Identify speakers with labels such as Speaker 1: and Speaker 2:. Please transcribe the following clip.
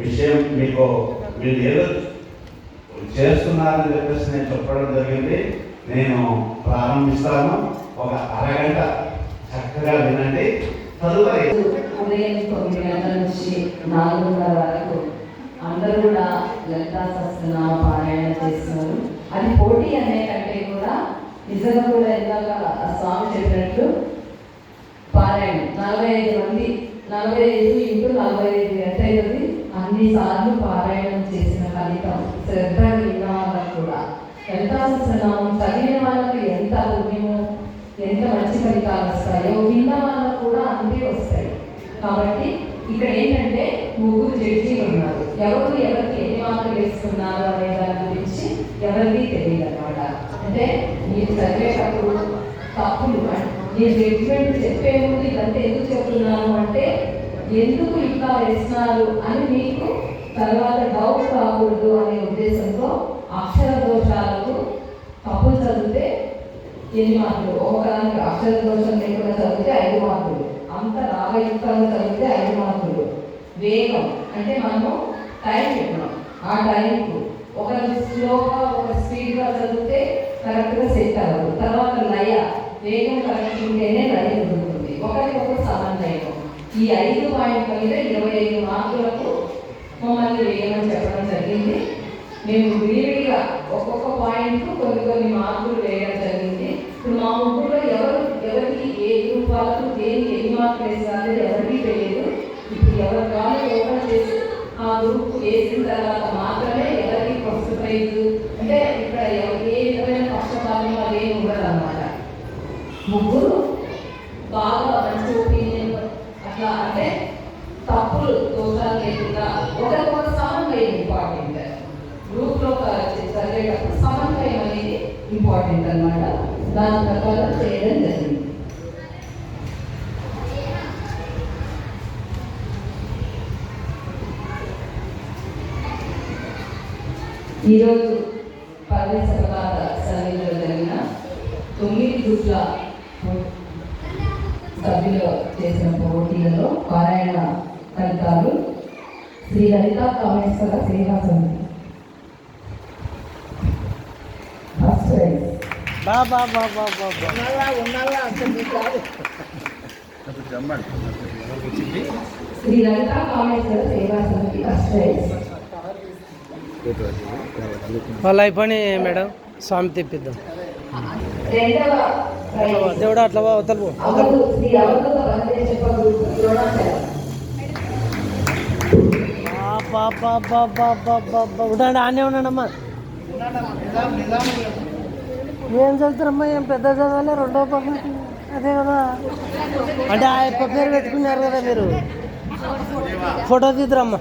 Speaker 1: విషయం మీకు మీరు ఏదో చేస్తున్నారని చెప్పేసి నేను చెప్పడం జరిగింది. నేను ప్రారంభిస్తాను. ఒక అరగంట చక్కగా వినండి. తదుపరి
Speaker 2: ఉదయం తొమ్మిది గంటల నుంచి నాలుగున్నర వరకు అందరూ కూడా లలితా సహస్రనామ పారాయణ చేస్తున్నారు. అది పోటీ అనే కంటే కూడా నిజంగా కూడా ఇందాక స్వామి చెప్పినట్లు పారాయణ. నలభై ఐదు మంది నలభై ఐదు ఇంటూ నలభై ఐదు ఎంత అవుతుంది అన్ని సార్లు పారాయణం చేసిన ఫలితం శ్రద్ధ కలిగిన వాళ్ళకు కూడా. ఎంత సహస్రనామం చదివిన వాళ్ళకి ఎంత పుణ్యము ఎంత మంచి ఫలితాలు వస్తాయో విన్న వాళ్ళకు కూడా అంతే వస్తాయి. కాబట్టి ఇక్కడ ఏంటంటే ముగ్గురు జడ్జీలు ఉన్నారు. ఎవరు ఎవరికి ఎన్ని మార్కులు వేసుకున్నారు అనే దాని గురించి ఎవరికి తెలియదు అనమాట అంటే మీరు చదివేటప్పుడు తప్పులు మీరు. జడ్జిమెంట్ చెప్పే ముందు ఇదంతా ఎందుకు ఎందుకు ఇంకా వేస్తున్నారు అని మీకు తర్వాత డౌట్ రాకూడదు అనే ఉద్దేశంతో అక్షర దోషాలకు తప్పులు చదివితే ఎన్ని మార్కులు? ఒకదానికి అక్షర దోషం లేకుండా చదివితే ఐదు మార్కులు. అంత రాగయుక్తంగా చదివితే ఐదు మార్కులు. వేగం అంటే మనము టైం పెట్టినాం ఆ టైంకు ఒక స్లోగా ఒక స్పీడ్గా చదివితే కరెక్ట్గా సెట్ అవ్వదు. తర్వాత లయ వేగం కరెక్ట్ ఉంటేనే లయ కుదురుతుంది ఒకరికి ఒక సమన్వయం ఈ ఐదు పాయింట్ మీద ఇరవై ఐదు మార్కులకు మమ్మల్ని వేయమని చెప్పడం జరిగింది. మేము విడివిడిగా ఒక్కొక్క పాయింట్ కొన్ని కొన్ని మార్కులు వేయడం జరిగింది. ఇప్పుడు మా ముగ్గురులో ఎవరు ఎవరికి ఏ గ్రూప్ వాళ్ళకు దేనికి ఎన్ని మార్కులు వేసారో ఎవరికి తెలియదు. ఇప్పుడు ఎవరు కానీ ఓపెన్ చేసి ఆ గ్రూప్ వేసిన తర్వాత మాత్రమే ఎవరికి ఫస్ట్ ప్రైజ్? అంటే ఇక్కడ ఏ విధమైన పక్షపాతం అది ఏమి ఉండదు అనమాట ముగ్గురు బాగా మంచి ఒపీనియన్ అట్లా అంటే తప్పులు దోషాలు లేకుండా ఒకరికొక సమన్వయం ఇంపార్టెంట్ గ్రూప్లో చదివేటప్పుడు సమన్వయం అనేది ఇంపార్టెంట్ అన్నమాట దాని ప్రకారం చేయడం జరిగింది. ఈరోజు పర్వేశ ప్రకార జరిగిన తొమ్మిది గ్రూప్ల సభ్యులు చేసిన పోటీలలో పారాయణ ఫలితాలు శ్రీ లలితా కామేశ్వర సేవా సమితి ఫస్ట్ ప్రైజ్
Speaker 3: బా బా బా బా బా బా
Speaker 2: శ్రీ లలిత కామేశ్వర సేవా సమితి
Speaker 3: వాళ్ళు అయిపోయి మేడం స్వామి తెప్పిద్దాం దేవుడు అట్లా బా ఉండండి ఆనే ఉన్నాడమ్మా ఏం చదువుతారమ్మా ఏం పెద్ద చదవాలి? రెండో పక్కన అదే కదా. అంటే ఆ యొక్క పేరు పెట్టుకున్నారు కదా మీరు. ఫోటో తీద్దరమ్మా.